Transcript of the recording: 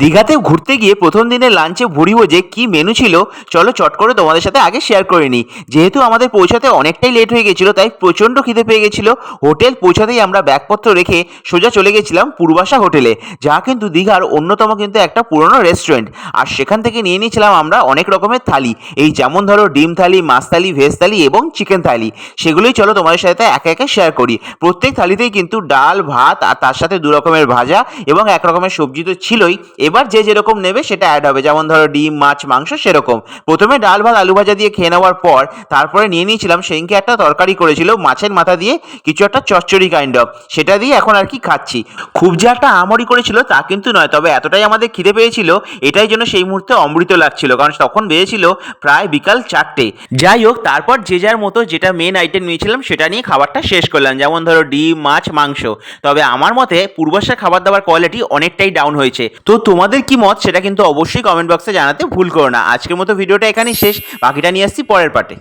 দীঘাতে ঘুরতে গিয়ে প্রথম দিনে লাঞ্চে ভুড়ি যে কী মেনু ছিল, চলো চট করে তোমাদের সাথে আগে শেয়ার করে নিই। যেহেতু আমাদের পৌঁছাতে অনেকটাই লেট হয়ে গেছিল, তাই প্রচণ্ড খিদে পেয়ে গেছিল। হোটেল পৌঁছাতেই আমরা ব্যাগপত্র রেখে সোজা চলে গেছিলাম পূর্বাশা হোটেলে, যা কিন্তু দীঘার অন্যতম কিন্তু একটা পুরনো রেস্টুরেন্ট আর সেখান থেকে নিয়ে নিয়েছিলাম আমরা অনেক রকমের থালি। এই যেমন ধরো ডিম থালি, মাছ থালি ভেজ থালি এবং চিকেন থালি। সেগুলোই চলো তোমাদের সাথে একে একে শেয়ার করি। প্রত্যেক থালিতেই কিন্তু ডাল, ভাত আর তার সাথে দু রকমের ভাজা এবং এক রকমের সবজি তো ছিলই। এবার যে যেরকম নেবে সেটা অ্যাড হবে। যেমন ধরো ডিম, মাছ, মাংস সেরকম। প্রথমে ডাল ভাত, আলু ভাজা দিয়ে খেয়ে নেওয়ার পর তারপরে নিয়ে নিয়েছিলাম সেদিনকে একটা তরকারি করেছিল, মাছের মাথা দিয়ে কিছু একটা চচ্চড়ি কাইন্ড অফ সেটা দিয়ে এখন আর কি খাচ্ছি। খুব যে একটা আমরি করেছিল তা কিন্তু নয়, তবে এতটাই আমাদের খিদে পেয়েছিল, এটাই জন্য সেই মুহূর্তে অমৃত লাগছিল, কারণ তখন বেজেছিল প্রায় বিকাল চারটে। যাই হোক, তারপর যে যার মতো যেটা মেন আইটেম নিয়েছিলাম সেটা নিয়ে খাবারটা শেষ করলাম। যেমন ধরো ডিম, মাছ, মাংস। তবে আমার মতে পূর্বাশার খাবার দাবার কোয়ালিটি অনেকটাই ডাউন হয়েছে। তো তোমাদের কি মত সেটা কিন্তু অবশ্যই কমেন্ট বক্সে জানাতে ভুল করো না। আজকের মতো ভিডিওটা এখানেই শেষ। বাকিটা নিয়ে আসছি পরের পার্টে